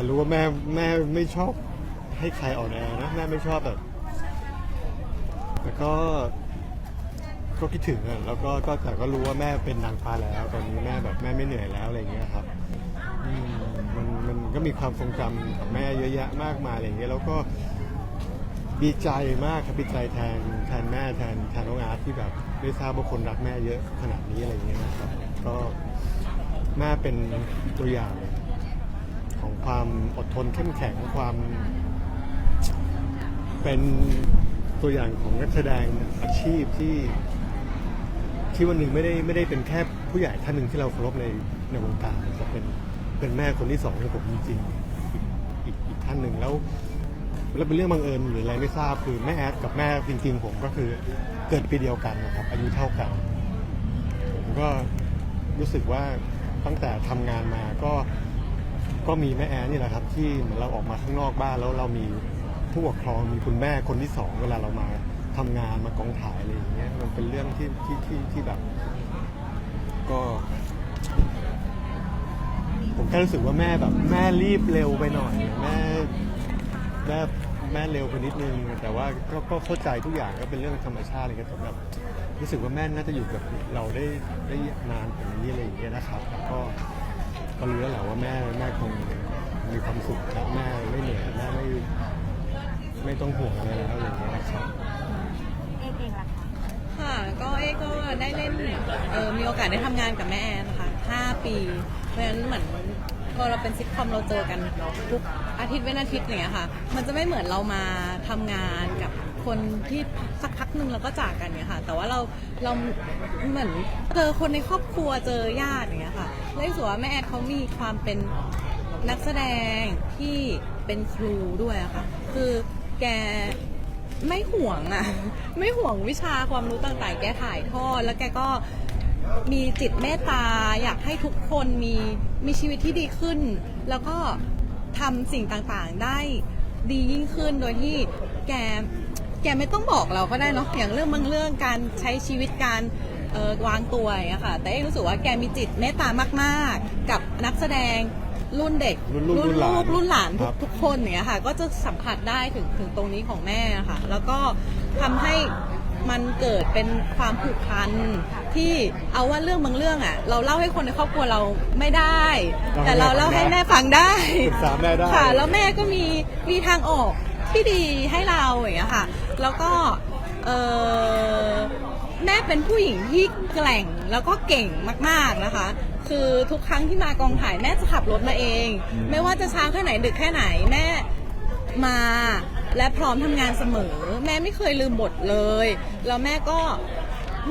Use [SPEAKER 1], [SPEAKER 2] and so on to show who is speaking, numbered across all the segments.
[SPEAKER 1] แต่รู้ว่าแม่แม่ไม่ชอบให้ใครอ่อนแอนะแม่ไม่ชอบแบบแต่ก็ก็คิดถึงอะแล้วก็ก็แต่ก็รู้ว่าแม่เป็นนางฟ้าแล้ว ตอนนี้แม่แบบแม่ไม่เหนื่อยแล้วอะไรอย่างเงี้ยครับอืมมันมันก็มีความทรงจำกับแม่เยอะแยะมากมายอะไรอย่างเงี้ยแล้วก็ดีใจมากครับดีใจแทนแทนแม่แทนแทนน้องอาร์ตที่แบบได้ทราบว่าคนรักแม่เยอะขนาดนี้อะไรอย่างเงี้ยนะครับก็แม่เป็นตัวอย่าง ของความอดทนเข้มแข็งความ เป็นตัวอย่างของนักแสดงอาชีพที่ที่วันหนึ่งไม่ได้ไม่ได้เป็นแค่ผู้ใหญ่ท่านหนึ่งที่เราเคารพในในวงการแต่เป็นเป็นแม่คนที่สองของผมจริงๆอีกอีกท่านหนึ่งแล้วแล้วเป็นเรื่องบังเอิญหรืออะไรไม่ทราบคือแม่แอดกับแม่จริงๆผมก็คือเกิดปีเดียวกันนะครับ อายุเท่ากัน ผมก็รู้สึกว่าตั้งแต่ทำงานมาก็ ก็มีแม่แอนนี่แหละครับ ที่เหมือนเราออกมาข้างนอกบ้านแล้วเรามีผู้ปกครองมีคุณแม่คนที่สองเวลาเรามาทำงานมากองถ่ายอะไรอย่างเงี้ยมันเป็นเรื่องที่ที่ที่ที่แบบ ก็ ผมแค่รู้สึกว่าแม่แบบ แม่รีบเร็วไปหน่อย แม่แม่แม่เร็วไปนิดนึง แต่ว่าก็ก็เข้าใจทุกอย่างก็เป็นเรื่องธรรมชาติอะไรเงี้ยแต่แบบรู้สึกว่าแม่น่าจะอยู่กับเราได้ได้นานกว่านี้อะไรอย่างเงี้ยนะครับแล้วก็ ก็รู้แล้วแหละว่าแม่แม่คงมีความสุขและแม่ไม่เหนื่อยแม่ไม่ไม่ต้องห่วงอะไรแล้วอย่างเงี้ยนะครับ
[SPEAKER 2] เอกเองล่ะคะ
[SPEAKER 3] ค่ะก็เอ๊ก็ได้เล่นเออมีโอกาสได้ทำงานกับแม่แอนนะคะ5 ปี เพราะฉะนั้นเหมือนพอเราเป็นซิทคอมเราเจอกันทุกอาทิตย์เว้นอาทิตย์อย่างเงี้ยค่ะ มันจะไม่เหมือนเรามาทำงานกับ คนที่สักพักหนึ่งเราก็จากกันเนี่ยค่ะ แต่ว่าเราเราเหมือนเจอคนในครอบครัวเจอญาติอย่างเงี้ยค่ะแล้วรู้สึกว่าแม่แอนเขามีความเป็นนักแสดงที่เป็นครูด้วยอะค่ะ คือแกไม่ห่วงอะไม่ห่วงวิชาความรู้ต่างๆ แกถ่ายทอดแล้วแกก็มีจิตเมตตาอยากให้ทุกคนมีมีชีวิตที่ดีขึ้น แล้วก็ทำสิ่งต่างๆได้ดียิ่งขึ้นโดยที่แก แกไม่ต้องบอกเราก็ได้เนาะอย่างเรื่องบางเรื่องการใช้ชีวิตการเอ่อวางตัวอย่างเงี้ยค่ะ แต่เอ๊รู้สึกว่าแกมีจิตเมตตามากๆ กับนักแสดงรุ่นเด็ก
[SPEAKER 1] รุ่นลูกรุ่นหลาน
[SPEAKER 3] กรุ่นหลาน
[SPEAKER 1] ค
[SPEAKER 3] ทุ
[SPEAKER 1] รั
[SPEAKER 3] ก
[SPEAKER 1] บ
[SPEAKER 3] ทุกคนอย่างเนี้ยค่ะ ก็จะสัมผัสได้ถึงถึงตรงนี้ของแม่ค่ะ แล้วก็ทำให้มันเกิดเป็นความผูกพันที่เอาว่าเรื่องบางเรื่องอะ เราเล่าให้คนในครอบครัวเราไม่ได้ แต่เราเล่าให้แม่ฟังได้
[SPEAKER 1] ปรึกษาแม่ได้
[SPEAKER 3] ค่ะแล้วแม่ก็มีมีทางออก ที่ดีให้เราอย่างเงี้ยค่ะ แล้วก็เออแม่เป็นผู้หญิงที่แกร่งแล้วก็เก่งมากๆนะคะ คือทุกครั้งที่มากองถ่ายแม่จะขับรถมาเอง ไม่ว่าจะช้าแค่ไหนดึกแค่ไหนแม่มาและพร้อมทำงานเสมอ แม่ไม่เคยลืมบทเลย แล้วแม่ก็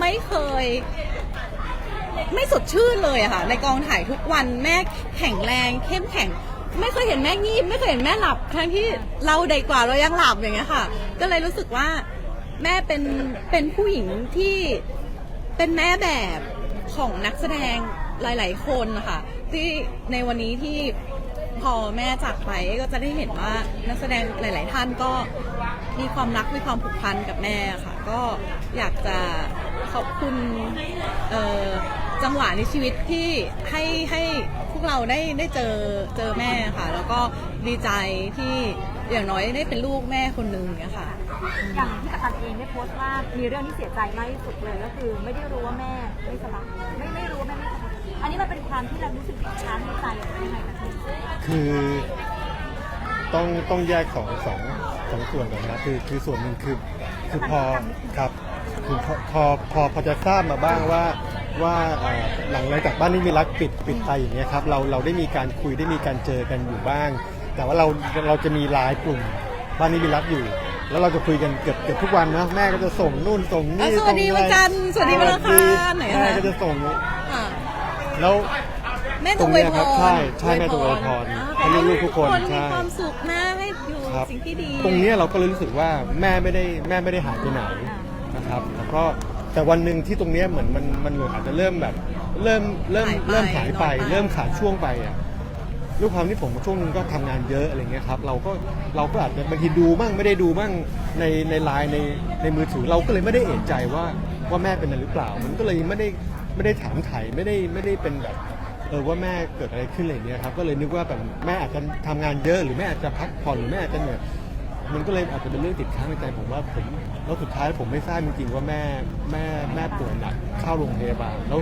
[SPEAKER 3] ไม่เคย ไม่สดชื่นเลยอะค่ะ ในกองถ่ายทุกวันแม่แข็งแรงเข้มแข็ง ไม่เคยเห็นแม่งีบไม่เคยเห็นแม่หลับทั้งที่เราเด็กกว่าเรายังหลับอย่างเงี้ยค่ะ ก็เลยรู้สึกว่าแม่เป็นเป็นผู้หญิงที่เป็นแม่แบบของนักแสดงหลาย ๆ คนนะคะที่ในวันนี้ที่พอแม่จากไปก็จะได้เห็นว่านักแสดงหลาย ๆ ท่านก็มีความรักมีความผูกพันกับแม่ค่ะ ก็อยากจะขอบคุณเอ่อ จังหวะในชีวิตที่ให้ให้พวกเราได้ได้เจอเจอแม่ค่ะ แล้วก็ดีใจที่อย่างน้อยได้เป็นลูกแม่คนนึงเนี่ยค่ะ
[SPEAKER 2] อย่างที่กัปตันเองได้โพสต์ว่ามีเรื่องที่เสียใจมากที่สุดเลยก็คือไม่ได้รู้ว่าแม่ไม่สบายไม่ไม่รู้ว่าแม่ไม่สบายอันนี้มันเป็นความที่เรารู้สึกช้ำในใจหรือยังไงคะพี่
[SPEAKER 1] คือต้องต้องแยกสองสองสองส่วนก่อนนะคือคือส่วนหนึ่งคือคือพอครับคือพอพอพอพอจะทราบมาบ้างว่า ว่าเอ่อหลังหลังจากบ้านนี้มีรักปิดปิดไปอย่างเงี้ยครับเราเราได้มีการคุยได้มีการเจอกันอยู่บ้าง แต่ว่าเราเราจะมีไลน์กลุ่มบ้านนี้มีรักอยู่ แล้วเราจะคุยกันเกือบเกือบทุกวันนะแม่ก็จะส่งนู่นส่งนี่
[SPEAKER 3] อะสวัสดี
[SPEAKER 1] ส่ง
[SPEAKER 3] วันจันทร์สวัสดีวันอังคารไหนอะ
[SPEAKER 1] แม่ก็จะส่ง
[SPEAKER 3] ค่ะ
[SPEAKER 1] แล้ว
[SPEAKER 3] แม่
[SPEAKER 1] ต
[SPEAKER 3] จะ
[SPEAKER 1] รง
[SPEAKER 3] อว
[SPEAKER 1] เนี้
[SPEAKER 3] ย
[SPEAKER 1] ย
[SPEAKER 3] พ
[SPEAKER 1] ครับ
[SPEAKER 3] ร
[SPEAKER 1] ใช่ใช่แม่จะอวยพร
[SPEAKER 3] อ่า
[SPEAKER 1] ให้ลูกๆทุกคน
[SPEAKER 3] มี
[SPEAKER 1] ใช่
[SPEAKER 3] ความสุขนะให้อยู่
[SPEAKER 1] ครับ
[SPEAKER 3] สิ่งที่ดี
[SPEAKER 1] ตรงเนี้ยเราก็เลยรู้สึกว่าแม่ไม่ได้แม่ไม่ได้หายไปไหนนะครับแล้วก็ แต่วันหนึ่งที่ตรงเนี้ยเหมือนมันมันเหมือนอาจจะเริ่มแบบเริ่มเริ่มเริ่มหายไป เริ่มขาดช่วงไปอะด้วยความที่ผมช่วงนึงก็ทำงานเยอะอะไรเงี้ยครับเราก็เราก็อาจจะบางทีดูมั่งไม่ได้ดูมั่งในในไลน์ในในมือถือเราก็เลยไม่ได้เอะใจว่าว่าแม่เป็นอะไรหรือเปล่า มันก็เลยไม่ได้ไม่ได้ถามไถ่ไม่ได้ไม่ได้เป็นแบบเออว่าแม่เกิดอะไรขึ้นอะไรเนี้ยครับก็เลยนึกว่าแบบแม่อาจจะทำงานเยอะหรือแม่อาจจะพักผ่อนหรือแม่อาจจะเหนื่อย มันก็เลยอาจจะเป็นเรื่องติดค้างในใจผมว่าผมแล้วสุดท้ายผมไม่ทราบจริงๆว่าแม่แม่แม่ป่วยหนักเข้าโรงพยาบาลแล้ว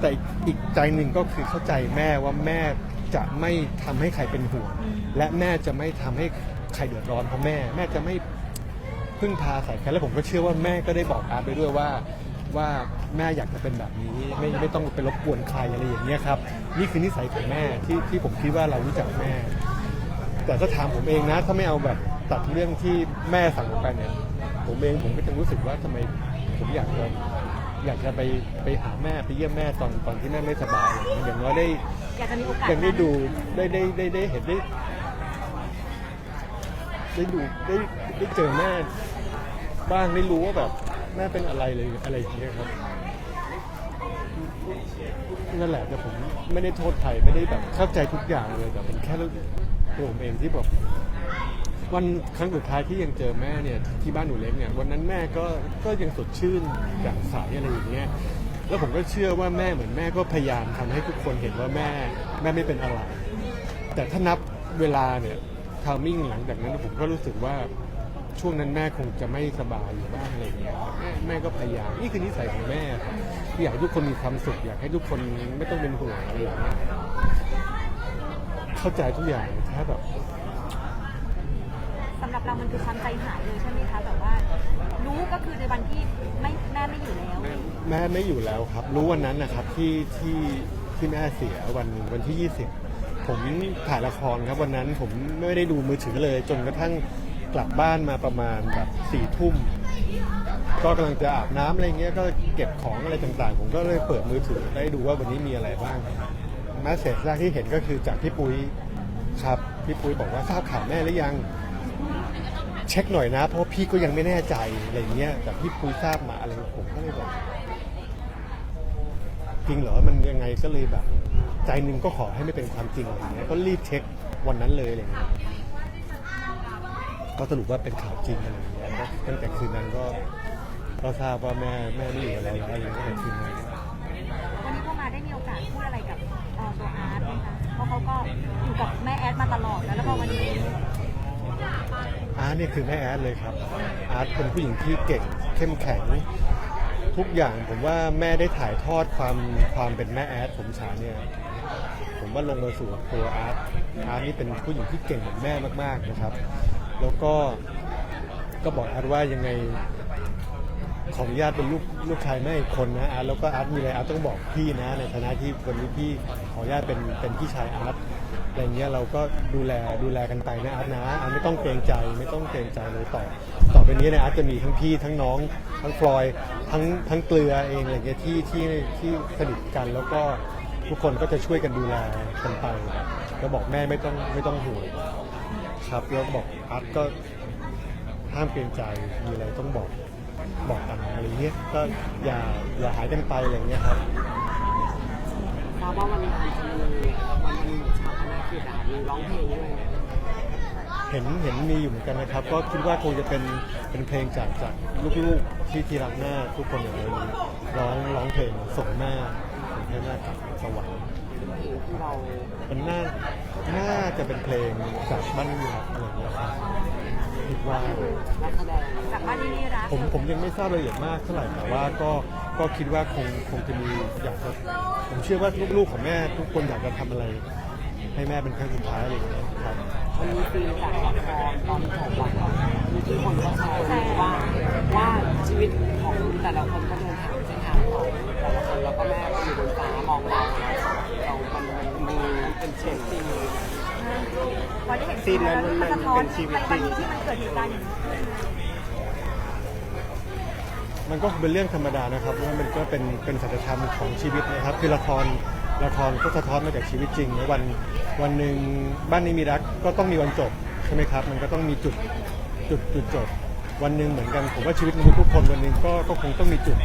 [SPEAKER 1] แต่อีกใจหนึ่งก็คือเข้าใจแม่ว่าแม่จะไม่ทำให้ใครเป็นห่วงและแม่จะไม่ทำให้ใครเดือดร้อนเพราะแม่ แม่จะไม่พึ่งพาใส่ใครแล้วผมก็เชื่อว่าแม่ก็ได้บอกอาร์ตไปด้วยว่าว่าแม่อยากจะเป็นแบบนี้ไม่ไม่ต้องไปรบกวนใครอะไรอย่างเงี้ยครับนี่คือนิสัยของแม่ที่ที่ผมคิดว่าเรารู้จักแม่ แต่ถ้าถามผมเองนะ ถ้าไม่เอาแบบ ตัดเรื่องที่แม่สั่งผมไปเนี่ย ผมเองผมก็จะรู้สึกว่าทำไมผมอยากจะอยากจะไปไปหาแม่ไปเยี่ยมแม่ตอนตอนที่แม่ไม่สบายอย่างน้อยได้
[SPEAKER 2] อยากจะมีโอกาส
[SPEAKER 1] ยังได้ดูได้ได้ได้ได้เห็นได้ได้ดูได้ได้เจอแม่บ้างได้รู้ว่าแบบแม่เป็นอะไรเลยอะไรอย่างเงี้ยครับนั่นแหละแต่ผมไม่ได้โทษใครไม่ได้แบบเข้าใจทุกอย่างเลยแต่เป็นแค่ตัวผมเองที่แบบ วันครั้งสุดท้ายที่ยังเจอแม่เนี่ยที่บ้านหนูเล็กเนี่ยวันนั้นแม่ก็ก็ยังสดชื่นแจ่มใสอะไรอย่างเงี้ยแล้วผมก็เชื่อว่าแม่เหมือนแม่ก็พยายามทำให้ทุกคนเห็นว่าแม่แม่ไม่เป็นอะไร แต่ถ้านับเวลาเนี่ยทามิ่งหลังจากนั้นผมก็รู้สึกว่าช่วงนั้นแม่คงจะไม่สบายอยู่บ้างอะไรเงี้ยแม่แม่ก็พยายามนี่คือนิสัยของแม่ครับที่อยากให้ทุกคนมีความสุขอยากให้ทุกคนไม่ต้องเป็นห่วงอะไรอย่างเงี้ยเข้าใจทุกอย่างถ้าแบบ
[SPEAKER 2] หรับเรามันคือความใจหายเลยใช่ไหมคะแบบว่า รู้ก็คือในวันที่ไม่แม่ไม่อยู่แล้ว
[SPEAKER 1] แม่ไม่อยู่แล้วครับ รู้วันนั้นนะครับที่ที่ที่แม่เสียวันวันที่ 20 ผมถ่ายละครครับวันนั้นผมไม่ได้ดูมือถือเลย จนกระทั่งกลับบ้านมาประมาณแบบสี่ทุ่มก็กำลังจะอาบน้ำอะไรเงี้ยก็เก็บของอะไรต่างๆ ผมก็เลยเปิดมือถือได้ดูว่าวันนี้มีอะไรบ้างแมสเซจแรกที่เห็นก็คือจากพี่ปุ้ยครับพี่ปุ้ยบอกว่าทราบข่าวแม่หรือยัง เช็คหน่อยนะ เพราะพี่ก็ยังไม่แน่ใจอะไรเงี้ยแต่พี่ปุ้ยทราบมาอะไรผมก็เลยบอกจริงเหรอมันยังไงก็เลยแบบ ใจหนึ่งก็ขอให้ไม่เป็นความจริงอะไรเงี้ยก็รีบเช็ควันนั้นเลยอะไรเงี้ยก็สรุปว่าเป็นข่าวจริงอะไรเงี้ยตั้งแต่คืนนั้นก็ก็ทราบว่าแม่แม่ไม่อยู่กับเราแล้วอะไรเงี้ยตั้งแต่คืนนั้น
[SPEAKER 2] วันนี้พ่อมาได้มีโอกาสพูดอะไรกับเอ่อตัวอาร์ตไหมคะเพราะเขาก็อยู่กับแม่แอดมาตลอดแล้วแล้วพอวันนี้
[SPEAKER 1] อาร์ตเนี่ยคือแม่แอดเลยครับ อาร์ตเป็นผู้หญิงที่เก่งเข้มแข็ง ทุกอย่างผมว่าแม่ได้ถ่ายทอดความความเป็นแม่แอดผมฉาเนี่ยผมว่าลงมาสู่ตัวอาร์ตอาร์ตนี่เป็นผู้หญิงที่เก่งเหมือนแม่มากๆนะครับ แล้วก็ก็บอกอาร์ตว่ายังไงขออนุญาตเป็นลูกลูกชายแม่อีกคนนะอาร์ตแล้วก็อาร์ตมีอะไรอาร์ตต้องบอกพี่นะในฐานะที่วันนี้พี่ขออนุญาตเป็นเป็นพี่ชายอาร์ต อะไรเงี้ยเราก็ดูแลดูแลกันไปนะอาร์ตนะอาร์ตไม่ต้องเกรงใจไม่ต้องเกรงใจเลยต่อ ต่อไปนี้เนี่ยอาร์ตจะมีทั้งพี่ทั้งน้อง ทั้งฟลอยทั้งทั้งเกลือเองอะไรเงี้ยที่ที่ที่สนิทกันแล้วก็ทุกคนก็จะช่วยกันดูแลกันไปแล้วบอกแม่ไม่ต้องไม่ต้องห่วงครับแล้วบอกอาร์ตก็ห้ามเกรงใจมีอะไรต้องบอกบอกกันอะไรเงี้ยก็อย่าอย่าหายกันไปอะไรเงี้ยครับ
[SPEAKER 4] ทราบว่าวันงานจะมีวันวันชาปนกิจอะมีร้องเพลงด้วย
[SPEAKER 1] เห็นเห็นมีอยู่เหมือนกันนะครับ ก็คิดว่าคงจะเป็นเป็นเพลงจากจากลูกๆที่ที่รักแม่ทุกคนอย่างไรร้องร้องเพลงส่งแม่ส่งให้แม่กลับสวรรค์
[SPEAKER 4] เป็นเพลงที่เรา
[SPEAKER 1] มันน่าน่าจะเป็นเพลงจากบ้านมีรักอะไรเงี้ยครับ ว่า
[SPEAKER 4] นักแสดง
[SPEAKER 2] จากบ้านที่นี่รัก
[SPEAKER 1] ผมผมยังไม่ทราบรายละเอียดมากเท่าไหร่แต่ว่าก็ก็คิดว่าคงคงจะมีอยากจะผมเชื่อว่าลูกๆของแม่ทุกคนอยากจะทำอะไร ให้แม่เป็นครั้งสุดท้ายอะไรอย่างเงี้ยครับ
[SPEAKER 4] มันมีซีนจากละครตอนจบอะมีที่คนก็แชร์ว่าว่าชีวิตของแต่ละคนก็เดินทางเส้นทางของแต่ละคนแล้วก็แม่ก็อยู่บนฟ้ามองเราเรามันมันมันเป็นเชียงซีนเลย
[SPEAKER 2] พอได้เห็น
[SPEAKER 1] ซีนนั้นมัน
[SPEAKER 2] สะท้อ
[SPEAKER 1] เป็นชีวิตจริง
[SPEAKER 2] ในวันที่มันเกิดเหตุการณ์อย่างนี้ขึ้น
[SPEAKER 1] มันก็เป็นเรื่องธรรมดานะครับว่ามันก็เป็นเป็นสัจธรรมของชีวิตนะครับ คือละครละครก็สะท้อนมาจากชีวิตจริงนะวันวันหนึ่งบ้านนี้มีรักก็ต้องมีวันจบใช่ไหมครับ มันก็ต้องมีจุดจุดจุดจบวันหนึ่งเหมือนกันผมว่าชีวิตมนุษย์ทุกคนวันหนึ่งก็ก็คงต้องมีจุด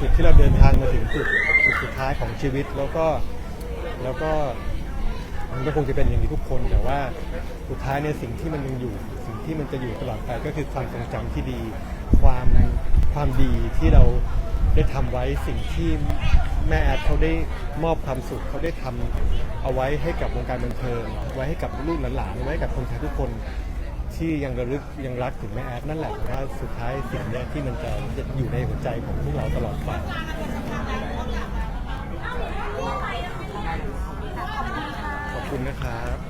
[SPEAKER 1] จุดที่เราเดินทางมาถึงจุดจุดสุดท้ายของชีวิตแล้วก็แล้วก็ มันก็คงจะเป็นอย่างนี้ทุกคนแต่ว่าสุดท้ายเนี่ยสิ่งที่มันยังอยู่ สิ่งที่มันจะอยู่ตลอดไปก็คือความทรงจำที่ดี ความความดีที่เราได้ทำไว้สิ่งที่แม่แอดเขาได้มอบความสุขเขาได้ทำเอาไว้ให้กับวงการบันเทิงไว้ให้กับลูกหลานๆไว้ให้กับคนไทยทุกคนที่ยังระลึกยังรักถึงแม่แอดนั่นแหละว่าสุดท้ายสิ่งนี้ที่มันจะอยู่ในหัวใจของพวกเราตลอดไปขอบ คุณนะครับ